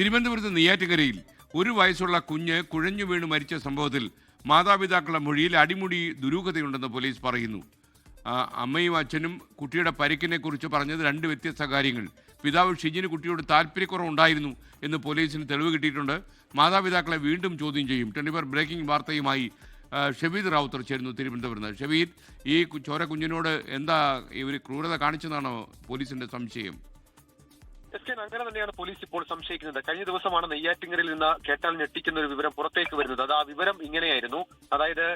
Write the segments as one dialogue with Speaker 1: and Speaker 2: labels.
Speaker 1: തിരുവനന്തപുരത്ത് നെയ്യാറ്റുകരയിൽ ഒരു വയസ്സുള്ള കുഞ്ഞ് കുഴഞ്ഞു വീണ് മരിച്ച സംഭവത്തിൽ മാതാപിതാക്കളുടെ മൊഴിയിൽ അടിമുടി ദുരൂഹതയുണ്ടെന്ന് പോലീസ് പറയുന്നു. അമ്മയും അച്ഛനും കുട്ടിയുടെ പരിക്കിനെക്കുറിച്ച് പറഞ്ഞത് രണ്ട് വ്യത്യസ്ത കാര്യങ്ങൾ. പിതാവ് ഷിജിന് കുട്ടിയോട് താല്പര്യക്കുറവുണ്ടായിരുന്നു എന്ന് പോലീസിന് തെളിവ് കിട്ടിയിട്ടുണ്ട്. മാതാപിതാക്കളെ വീണ്ടും ചോദ്യം ചെയ്യും. ട്വന്റി ഫോർ ബ്രേക്കിംഗ് വാർത്തയുമായി ഷബീദ് റാവുത്തർ ചേരുന്നു തിരുവനന്തപുരത്ത്. ഷബീദ് ഈ ചോര കുഞ്ഞിനോട് എന്താ ഇവർ ക്രൂരത കാണിച്ചെന്നാണോ പോലീസിന്റെ സംശയം?
Speaker 2: എസ് കെ അങ്ങനെ തന്നെയാണ് പോലീസ് ഇപ്പോൾ സംശയിക്കുന്നത്. കഴിഞ്ഞ ദിവസമാണ് നെയ്യാറ്റിങ്ങരിൽ നിന്ന് കേട്ടാൽ ഞെട്ടിക്കുന്ന ഒരു വിവരം പുറത്തേക്ക് വരുന്നത്. അത് ആ വിവരം ഇങ്ങനെയായിരുന്നു. അതായത്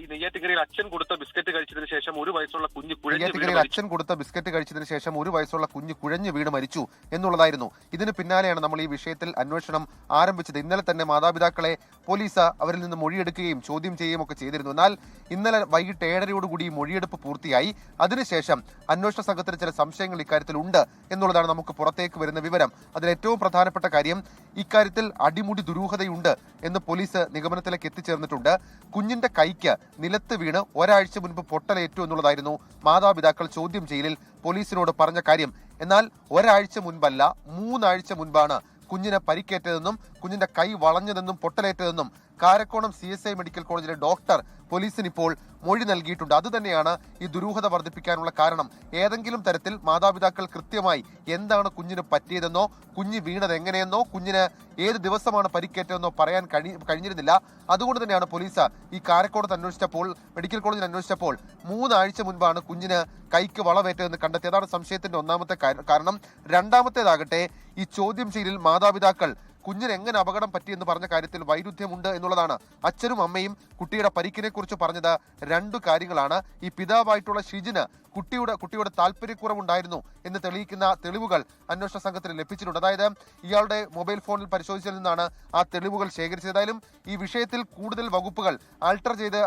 Speaker 2: ഈ നെയ്യാറ്റിങ്കരയിൽ അച്ഛൻ കൊടുത്ത ബിസ്ക്കറ്റ് കഴിച്ചതിന് ശേഷം ഒരു വയസ്സുള്ള കുഞ്ഞ് കുഴഞ്ഞു.
Speaker 3: അച്ഛൻ കൊടുത്ത ബിസ്ക്കറ്റ് കഴിച്ചതിന് ശേഷം ഒരു വയസ്സുള്ള കുഞ്ഞ് കുഴഞ്ഞു വീണ് മരിച്ചു എന്നുള്ളതായിരുന്നു. ഇതിന് പിന്നാലെയാണ് നമ്മൾ ഈ വിഷയത്തിൽ അന്വേഷണം ആരംഭിച്ചത്. ഇന്നലെ തന്നെ മാതാപിതാക്കളെ പോലീസ് അവരിൽ നിന്ന് മൊഴിയെടുക്കുകയും ചോദ്യം ചെയ്യുകയും ഒക്കെ ചെയ്തിരുന്നു. എന്നാൽ ഇന്നലെ വൈകിട്ട് ഏഴരയോടുകൂടി മൊഴിയെടുപ്പ് പൂർത്തിയായി. അതിനുശേഷം അന്വേഷണ സംഘത്തിന് ചില സംശയങ്ങൾ ഇക്കാര്യത്തിൽ ഉണ്ട് എന്നുള്ളതാണ് നമുക്ക് പുറത്തേക്ക് വരുന്ന വിവരം. അതിൽ ഏറ്റവും പ്രധാനപ്പെട്ട കാര്യം ഇക്കാര്യത്തിൽ അടിമുടി ദുരൂഹതയുണ്ട് എന്ന് പോലീസ് നിഗമനത്തിലേക്ക് എത്തിച്ചേർന്നിട്ടുണ്ട്. കുഞ്ഞിന്റെ കൈക്ക് നിലത്ത് വീണ് ഒരാഴ്ച മുൻപ് പൊട്ടലേറ്റു എന്നുള്ളതായിരുന്നു മാതാപിതാക്കൾ ചോദ്യം ചെയ്യലിൽ പോലീസിനോട് പറഞ്ഞ കാര്യം. എന്നാൽ ഒരാഴ്ച മുൻപല്ല മൂന്നാഴ്ച മുൻപാണ് കുഞ്ഞിന് പരിക്കേറ്റതെന്നും കുഞ്ഞിന്റെ കൈ വളഞ്ഞതെന്നും പൊട്ടലേറ്റതെന്നും Karakonam C S I medical കോളേജിലെ ഡോക്ടർ പോലീസിന് ഇപ്പോൾ മൊഴി നൽകിയിട്ടുണ്ട്. അതുതന്നെയാണ് ഈ ദുരൂഹത വർദ്ധിപ്പിക്കാനുള്ള കാരണം. ഏതെങ്കിലും തരത്തിൽ മാതാപിതാക്കൾ കൃത്യമായി എന്താണ് കുഞ്ഞിന് പറ്റിയതെന്നോ കുഞ്ഞ് വീണത് എങ്ങനെയെന്നോ കുഞ്ഞിന് ഏത് ദിവസമാണ് പരിക്കേറ്റതെന്നോ പറയാൻ കഴി കഴിഞ്ഞിരുന്നില്ല. അതുകൊണ്ട് തന്നെയാണ് പോലീസ് ഈ കാരക്കോടത്ത് അന്വേഷിച്ചപ്പോൾ മെഡിക്കൽ കോളേജിൽ അന്വേഷിച്ചപ്പോൾ മൂന്നാഴ്ച മുൻപാണ് കുഞ്ഞിന് കൈക്ക് വളവേറ്റതെന്ന് കണ്ടെത്തിയതാണ് സംശയത്തിന്റെ ഒന്നാമത്തെ കാരണം. രണ്ടാമത്തേതാകട്ടെ ഈ ചോദ്യം ചെയ്യലിൽ മാതാപിതാക്കൾ കുഞ്ഞിന് എങ്ങനെ അപകടം പറ്റിയെന്ന് പറഞ്ഞ കാര്യത്തിൽ വൈരുദ്ധ്യമുണ്ട് എന്നുള്ളതാണ് അച്ഛനും അമ്മയും കുട്ടിയുടെ പരിക്കിനെ കുറിച്ച് പറഞ്ഞത് രണ്ടു കാര്യങ്ങളാണ്. ഈ പിതാവായിട്ടുള്ള ഷിജിന് കുട്ടിയുടെ കുട്ടിയുടെ താല്പര്യക്കുറവുണ്ടായിരുന്നു എന്ന് തെളിയിക്കുന്ന തെളിവുകൾ അന്വേഷണ സംഘത്തിന് ലഭിച്ചിട്ടുണ്ട്. അതായത് ഇയാളുടെ മൊബൈൽ ഫോണിൽ പരിശോധിച്ചതിൽ നിന്നാണ് ആ തെളിവുകൾ ശേഖരിച്ചത്. ഈ വിഷയത്തിൽ കൂടുതൽ വകുപ്പുകൾ ആൾട്ടർ ചെയ്ത്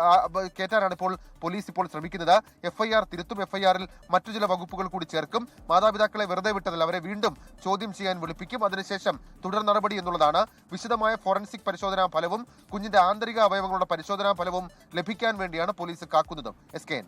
Speaker 3: കയറ്റാനാണ് ഇപ്പോൾ പോലീസ് ഇപ്പോൾ ശ്രമിക്കുന്നത്. എഫ്ഐആർ തിരുത്തും. എഫ്ഐആറിൽ മറ്റു ചില വകുപ്പുകൾ കൂടി ചേർക്കും. മാതാപിതാക്കളെ വെറുതെ വിട്ടതിൽ അവരെ വീണ്ടും ചോദ്യം ചെയ്യാൻ വിളിപ്പിക്കും. അതിനുശേഷം തുടർ നടപടി എന്നുള്ളതാണ്. വിശദമായ ഫോറൻസിക് പരിശോധനാ ഫലവും കുഞ്ഞിന്റെ ആന്തരിക അവയവങ്ങളുടെ പരിശോധനാ ഫലവും ലഭിക്കാൻ വേണ്ടിയാണ് പോലീസ് കാക്കുന്നതും. S K N